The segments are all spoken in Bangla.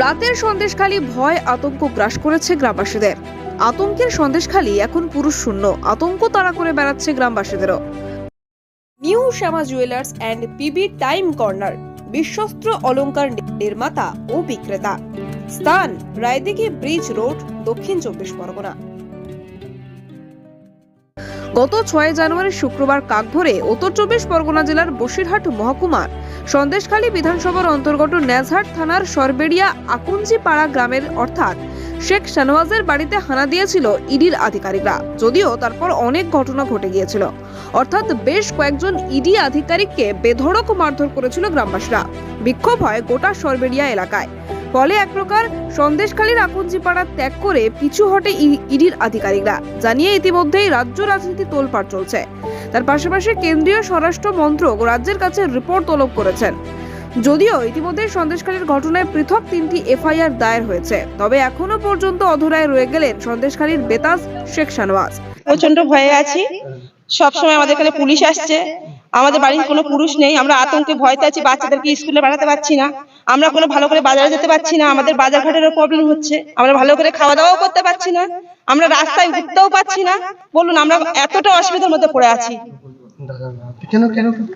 রাতের সন্দেশখালি ভয় আতঙ্ক গ্রাস করেছে গ্রামবাসীদের। আতঙ্কের সন্দেশখালি এখন পুরুষ শূন্য। আতঙ্ক তাড়া করে বেড়াচ্ছে গ্রামবাসীদেরও। New Shyama jewellers and PB time corner. বিশ্বস্ত্র অলঙ্কার নির্মাতা ও বিক্রেতা। স্থান রায়দিঘি ব্রিজ রোড, দক্ষিণ চব্বিশ পরগনা। গত ছয় জানুয়ারি শুক্রবার কাকভোরে উত্তর চব্বিশ পরগনা জেলার বসিরহাট মহকুমার সন্দেশখালী বিধানসভার অন্তর্গত ন্যাজহাট থানার সরবেড়িয়া আকুঞ্জি পাড়া গ্রামের অর্থাৎ শেখ শানওয়াজের বাড়িতে হানা দিয়েছিল ইডির আধিকারিকরা। যদিও তারপর অনেক ঘটনা ঘটে গিয়েছিল। অর্থাৎ বেশ কয়েকজন ইডি আধিকারিককে বেধড়ক মারধর করেছিল গ্রামবাসীরা। বিক্ষোভ হয় গোটা সরবেড়িয়া এলাকায়। ফলে এক প্রকার সন্দেশখালীর আকুঞ্জিপাড়া ত্যাগ করে পিছু হটে ইডির আধিকারিকরা। জানিয়ে ইতিমধ্যেই রাজ্য রাজনীতি তোলপাড় চলছে। তার পাশাপাশি কেন্দ্রীয় স্বরাষ্ট্র মন্ত্রক রাজ্যের কাছে রিপোর্ট তলব করেছেন। যদিও ইতিমধ্যে সন্দেশখালীর ঘটনায় পৃথক তিনটি এফআইআর দায়ের হয়েছে, তবে এখনও পর্যন্ত অধরায় রয়ে গেলেন সন্দেশখালীর বেতাজ শেখ শানওয়াজ প্রচণ্ড ভয়ে আছি। সব সময় আমাদের এখানে পুলিশ আসছে। আমাদের বাড়ির কোনো পুরুষ নেই। আমরা আতঙ্কে ভয়তে আছি, বাচ্চাদেরকে স্কুলে পাঠাতে পারছি না। আমরা কোনো ভালো করে বাজারে যেতে পারছি না আমাদের বাজার ঘাটেরও প্রবলেম হচ্ছে আমরা ভালো করে খাওয়া দাওয়াও করতে পারছি না আমরা রাস্তায় ঘুরতেও পারছি না। বলুন আমরা এতটা অসুবিধার মধ্যে পড়ে আছি। কেন কেন কেন?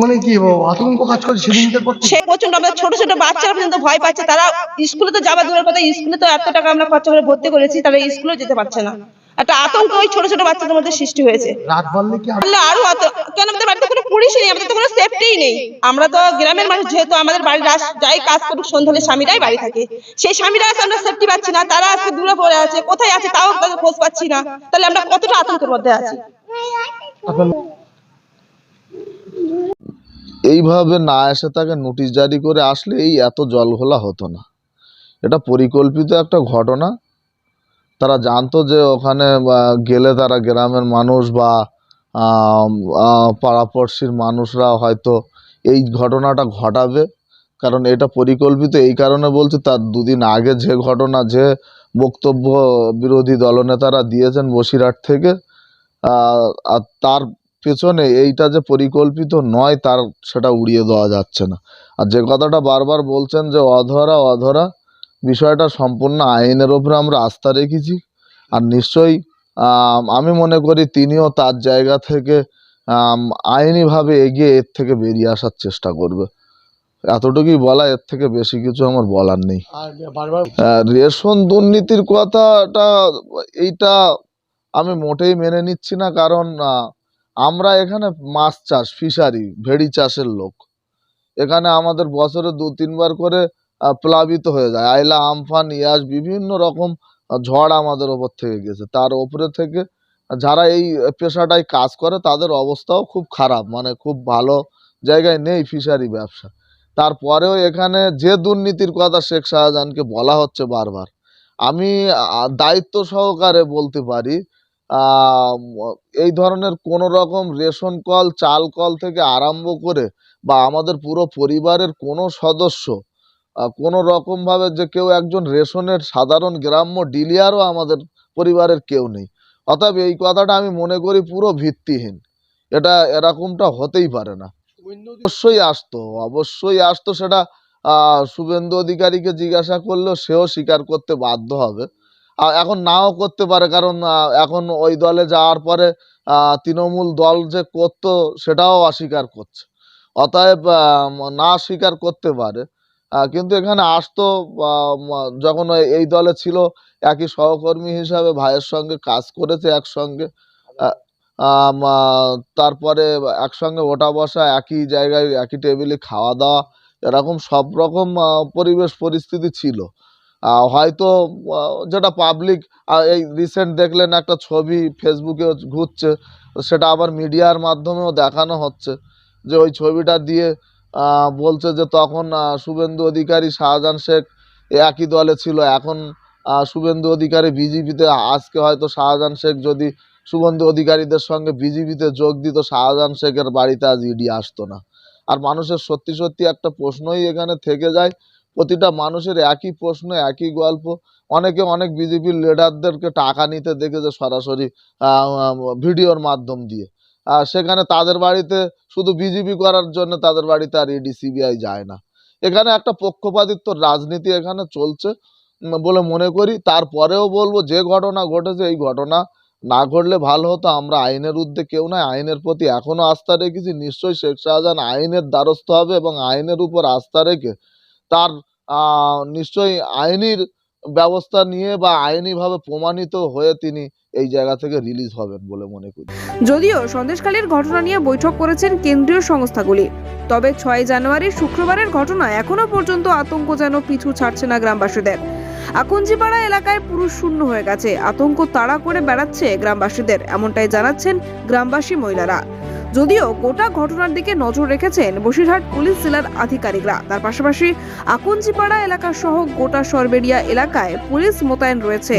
মানে কি আতঙ্ক কাজ করছে সেদিনকার পর সে প্রচণ্ড আমাদের ছোট ছোট বাচ্চারা পর্যন্ত ভয় পাচ্ছে তারা স্কুলে তো যাওয়া দূরের কথা স্কুলে তো এত টাকা আমরা খরচা করে ভর্তি করেছি তারা স্কুলেও যেতে পারছে না। একটা আতঙ্ক ওই ছোট ছোট বাচ্চাদের মধ্যে সৃষ্টি হয়েছে। রাত বাড়লে কি আর- তাহলে আরও কেন আমাদের বাড়িতে কোনো পুলিশ নেই আমাদের তো কোনো সেফটিই নেই। আমরা তো গ্রামের মানুষ যেহেতু আমাদের বাড়ির যাই কাজ করুক সন্ধ্যা হলে স্বামীরাই বাড়ি থাকে। সেই স্বামীরা আছে আমরা সেফটি পাচ্ছি না তারা আজকে দূরে পড়ে আছে কোথায় আছে তাও খোঁজ পাচ্ছি না। তাহলে আমরা কতটা আতঙ্কের মধ্যে আছি? এইভাবে না এসে তাকে নোটিশ জারি করে আসলে এই এত জলঘোলা হতো না। এটা পরিকল্পিত একটা ঘটনা। তারা জানতো যে ওখানে গেলে তারা গ্রামের মানুষ বা পাড়াপড়শির মানুষরা হয়তো এই ঘটনাটা ঘটাবে। কারণ এটা পরিকল্পিত, এই কারণে বলছি তার দুদিন আগে যে ঘটনা, যে বক্তব্য বিরোধী দলনেতারা দিয়েছেন বসিরহাট থেকে আর তার পেছনে এইটা যে পরিকল্পিত নয়, তার সেটা উড়িয়ে দেওয়া যাচ্ছে না। আর যে কথাটা বারবার বলছেন যে অধরা অধরা বিষয়টা সম্পূর্ণ আইনের ওপরে আমরা আস্থা রেখেছি। আর নিশ্চয়ই আমি মনে করি তিনিও তার জায়গা থেকে আইনিভাবে এগিয়ে এর থেকে বেরিয়ে আসার চেষ্টা করবে। এতটুকুই বলা এর থেকে বেশি কিছু আমার বলার নেই। রেশন দুর্নীতির কথাটা এইটা আমি মোটেই মেনে নিচ্ছি না কারণ আমরা এখানে মাছ চাষ ফিশারি ভেড়ি চাষের লোক। এখানে আমাদের বছরে দু তিনবার করে প্লাবিত হয়ে যায়। আইলা, আমফান, ইয়াস বিভিন্ন রকম ঝড় আমাদের ওপর থেকে গেছে। তার ওপরে থেকে যারা এই পেশাটায় কাজ করে, তাদের অবস্থাও খুব খারাপ। মানে খুব ভালো জায়গায় নেই ফিশারি ব্যবসা। তারপরেও এখানে যে দুর্নীতির কথা শেখ শাহজাহানকে বলা হচ্ছে বারবার, আমি দায়িত্ব সহকারে বলতে পারি এই ধরনের কোনো রকম রেশন কল, চাল কল থেকে আরম্ভ করে বা আমাদের পুরো পরিবারের কোনো সদস্য কোনো রকমভাবে যে কেউ একজন রেশনের সাধারণ গ্রাম্য ডিলিয়ারও আমাদের পরিবারের কেউ নেই। অতএব এই কথাটা আমি মনে করি পুরো ভিত্তিহীন। এটা এরকমটা হতেই পারে না। অবশ্যই আসতো অবশ্যই আসতো সেটা শুভেন্দু অধিকারীকে জিজ্ঞাসা করলেও সেও স্বীকার করতে বাধ্য হবে। আর এখন নাও করতে পারে, কারণ এখন ওই দলে যাওয়ার পরে তৃণমূল দল যে করতো সেটাও অস্বীকার করছে। অতএব না স্বীকার করতে পারে। কিন্তু এখানে আসতো যখন এই দলে ছিল, একই সহকর্মী হিসাবে ভাইয়ের সঙ্গে কাজ করেছে একসঙ্গে। তারপরে একসঙ্গে ওঠা বসা, একই জায়গায়, একই টেবিলে খাওয়া দাওয়া এরকম সব রকম পরিবেশ পরিস্থিতি ছিল। হয়তো যেটা পাবলিক এই রিসেন্ট দেখলেন একটা ছবি ফেসবুকে ঘুরছে, সেটা আবার মিডিয়ার মাধ্যমেও দেখানো হচ্ছে, যে ওই ছবিটা দিয়ে বলছে যে তখন শুভেন্দু অধিকারী, শাহজাহান শেখ একই দলে ছিল। এখন শুভেন্দু অধিকারী বিজেপিতে, আজকে হয়তো শাহজাহান শেখ যদি শুভেন্দু অধিকারীদের সঙ্গে বিজেপিতে যোগ দিত, শাহজাহান শেখের বাড়িতে আজ ইডি আসতো না। আর মানুষের সত্যি সত্যি একটা প্রশ্নই এখানে থেকে যায়। প্রতিটা মানুষের একই প্রশ্ন, একই গল্প। অনেকে অনেক বিজেপির লিডারদেরকে টাকা নিতে দেখেছে সরাসরি ভিডিওর মাধ্যম দিয়ে। আর সেখানে তাদের বাড়িতে শুধু বিজেপি করার জন্য তাদের বাড়িতে আর ইডি সিবিআই যায় না। এখানে একটা পক্ষপাতিত্ব রাজনীতি এখানে চলছে বলে মনে করি। তারপরেও বলব, যে ঘটনা ঘটেছে, এই ঘটনা না ঘটলে ভালো হতো। আমরা আইনের ঊর্ধ্বে কেউ নয়, আইনের প্রতি এখনও আস্থা রেখেছি। নিশ্চয়ই শেখ শাহজাহান আইনের দ্বারস্থ হবে এবং আইনের উপর আস্থা রেখে তার নিশ্চয়ই আইনির ব্যবস্থা নিয়ে বা আইনিভাবে প্রমাণিত হয়ে তিনি এই জায়গা থেকে রিলিজ হবেন বলে মনে করি। যদিও সন্দেশখালীর ঘটনা নিয়ে বৈঠক করেছেন কেন্দ্রীয় সংস্থাগুলি, তবে ছয় জানুয়ারি শুক্রবারের ঘটনা এখনও পর্যন্ত আতঙ্ক যেন পিছু ছাড়ছে না গ্রামবাসীদের। আকুঞ্জিপাড়া এলাকায় পুরুষ শূন্য হয়ে গেছে, আতঙ্ক তাড়া করে বেড়াচ্ছে গ্রামবাসীদের, এমনটাই জানাচ্ছেন গ্রামবাসী মহিলারা। যদিও গোটা ঘটনার দিকে নজর রেখেছেন বসিরহাট পুলিশ জেলার আধিকারিকরা, তার পাশাপাশি আকুঞ্জিপাড়া এলাকা সহ গোটা সরবেরিয়া এলাকায় পুলিশ মোতায়েন রয়েছে।